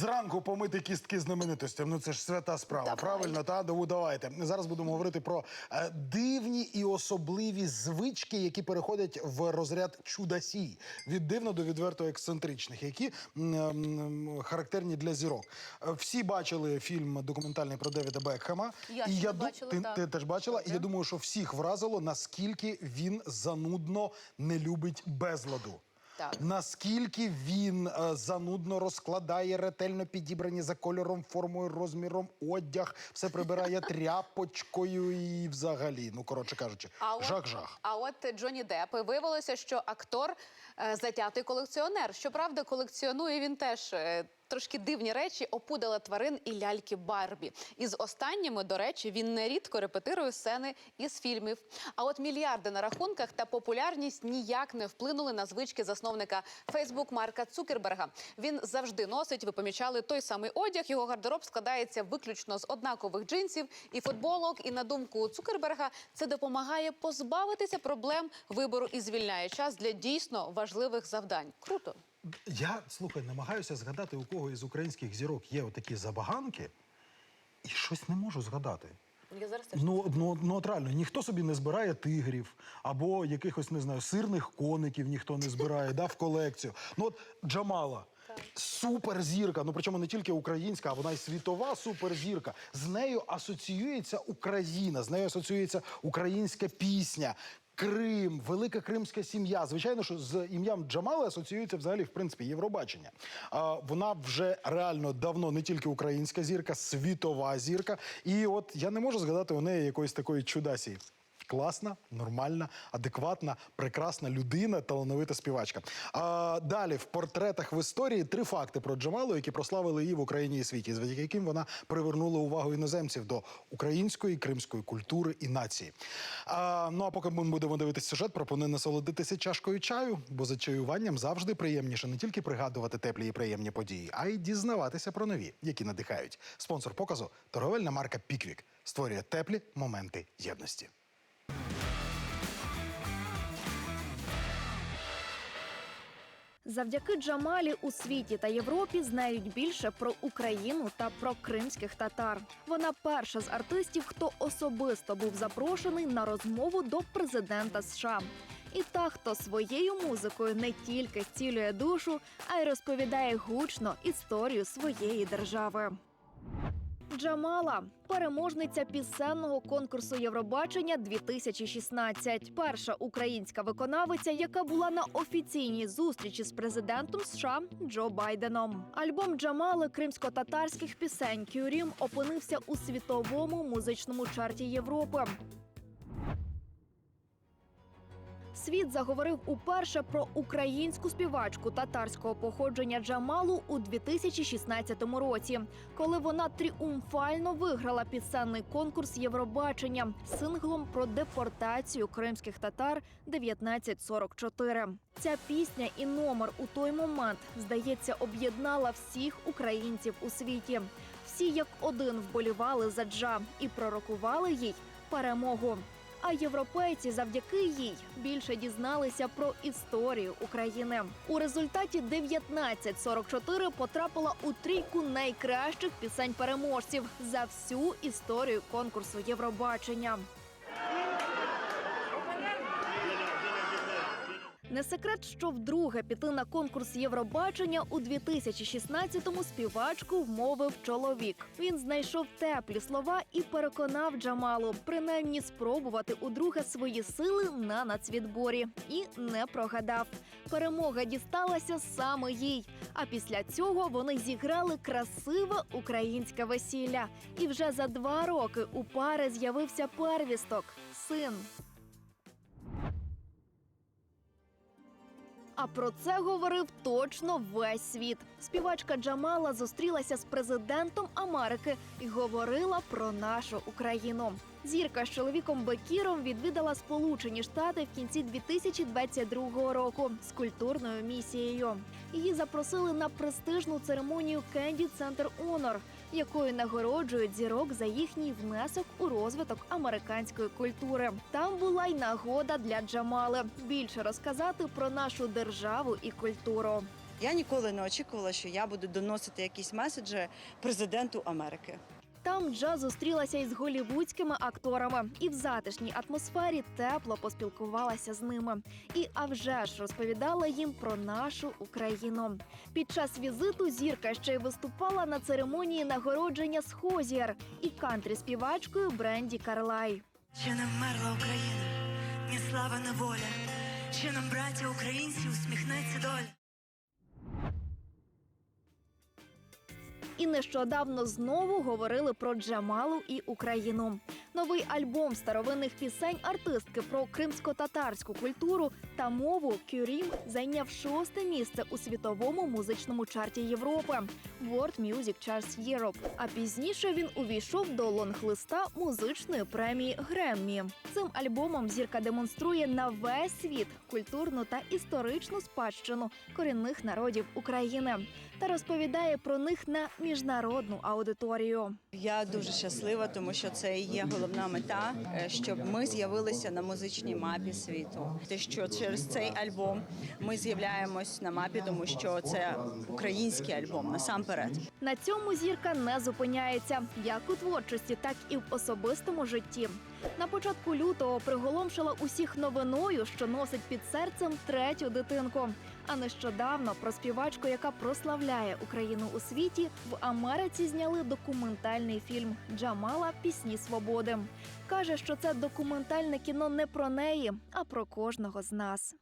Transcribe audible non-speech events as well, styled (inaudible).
Зранку помити кістки знаменитостям. Ну це ж свята справа. Давай. Правильно, та Даву, давайте. Зараз будемо говорити про е, дивні і особливі звички, які переходять в розряд чудасій. Від дивно до відверто ексцентричних, які м, м, характерні для зірок. Е, Всі бачили фільм документальний про Девіда Бекхема. Я і ду- бачила, ти, ти теж бачила. І я думаю, що всіх вразило, наскільки він занудно не любить безладу. Так. Наскільки він е, занудно розкладає ретельно підібрані за кольором, формою, розміром одяг, все прибирає (laughs) тряпочкою і взагалі. Ну, коротше кажучи, А от, жах-жах. а от Джонні Депп виявилося, що актор е, затятий колекціонер. Щоправда, колекціонує він теж. е, Трошки дивні речі опудала тварин і ляльки Барбі. І з останніми, до речі, він нерідко репетирує сцени із фільмів. А от мільярди на рахунках та популярність ніяк не вплинули на звички засновника Фейсбук Марка Цукерберга. Він завжди носить, ви помічали той самий одяг. Його гардероб складається виключно з однакових джинсів і футболок. І на думку Цукерберга, це допомагає позбавитися проблем вибору і звільняє час для дійсно важливих завдань. Круто. Я слухай, намагаюся згадати, у кого із українських зірок є отакі забаганки, і щось не можу згадати. Я зараз теж Ну, ну, ну от реально, ніхто собі не збирає тигрів або якихось, не знаю, сирних коників ніхто не збирає да, в колекцію. Ну от Джамала. Суперзірка, ну причому не тільки українська, а вона й світова суперзірка. З нею асоціюється Україна, з нею асоціюється українська пісня. Крим, велика кримська сім'я. Звичайно, що з ім'ям Джамали асоціюється взагалі, в принципі, Євробачення. А, вона вже реально давно не тільки українська зірка, світова зірка. І от я не можу згадати у неї якоїсь такої чудасії. Класна, нормальна, адекватна, прекрасна людина, талановита співачка. А далі в портретах в історії три факти про Джамалу, які прославили її в Україні і світі, завдяки яким вона привернула увагу іноземців до української кримської культури і нації. А, ну а поки ми будемо дивитися сюжет, пропоную насолодитися чашкою чаю, бо за чаюванням завжди приємніше не тільки пригадувати теплі і приємні події, а й дізнаватися про нові, які надихають. Спонсор показу торговельна марка Піквік створює теплі моменти єдності. Завдяки Джамалі у світі та Європі знають більше про Україну та про кримських татар. Вона перша з артистів, хто особисто був запрошений на розмову до президента США. І та, хто своєю музикою не тільки зцілює душу, а й розповідає гучно історію своєї держави. Джамала переможниця пісенного конкурсу Євробачення 2016. Перша українська виконавиця, яка була на офіційній зустрічі з президентом США Джо Байденом. Альбом Джамали кримсько-татарських пісень Кюрім опинився у світовому музичному чарті Європи. Світ заговорив уперше про українську співачку татарського походження Джамалу у 2016 році, коли вона тріумфально виграла пісенний конкурс Євробачення синглом про депортацію кримських татар 1944. Ця пісня і номер у той момент, здається, об'єднала всіх українців у світі. Всі як один вболівали за Джа і пророкували їй перемогу. А європейці завдяки їй більше дізналися про історію України. У результаті 1944 потрапила у трійку найкращих пісень переможців за всю історію конкурсу Євробачення. Не секрет, що вдруге піти на конкурс Євробачення у 2016-му співачку вмовив чоловік. Він знайшов теплі слова і переконав Джамалу принаймні спробувати удруге свої сили на нацвідборі. І не прогадав. Перемога дісталася саме їй. А після цього вони зіграли красиве українське весілля. І вже за два роки у пари з'явився первісток син. А про це говорив точно весь світ. Співачка Джамала зустрілася з президентом Америки і говорила про нашу Україну. Зірка з чоловіком Бекіром відвідала Сполучені Штати в кінці 2022 року з культурною місією. Її запросили на престижну церемонію Кенді Центр Онор, якою нагороджують зірок за їхній внесок у розвиток американської культури. Там була й нагода для Джамали більше розказати про нашу державу і культуру. Я ніколи не очікувала, що я буду доносити якісь меседжі президенту Америки. Там Джа зустрілася із голівудськими акторами і в затишній атмосфері тепло поспілкувалася з ними. І а вже ж розповідала їм про нашу Україну. Під час візиту зірка ще й виступала на церемонії нагородження з Хозіар і кантрі співачкою Бренді Карлай. Ще не вмерла Україна, ні слава, не воля. Ще нам, браття українці, усміхнеться доля. І нещодавно знову говорили про Джамалу і Україну. Новий альбом старовинних пісень артистки про кримсько-татарську культуру та мову Кюрім зайняв шосте місце у світовому музичному чарті Європи World Music Charts Europe. А пізніше він увійшов до лонглиста музичної премії Греммі. Цим альбомом зірка демонструє на весь світ культурну та історичну спадщину корінних народів України та розповідає про них на міжнародну аудиторію. Я дуже щаслива, тому що це є головна мета, е, щоб ми з'явилися на музичній мапі світу. Те, що через цей альбом ми з'являємось на мапі, тому що це український альбом насамперед. На цьому зірка не зупиняється як у творчості, так і в особистому житті. На початку лютого приголомшила усіх новиною, що носить під серцем третю дитинку. А нещодавно про співачку, яка прославляє Україну у світі, в Америці зняли документальний фільм Джамала Пісні свободи. каже, що це документальне кіно не про неї, а про кожного з нас.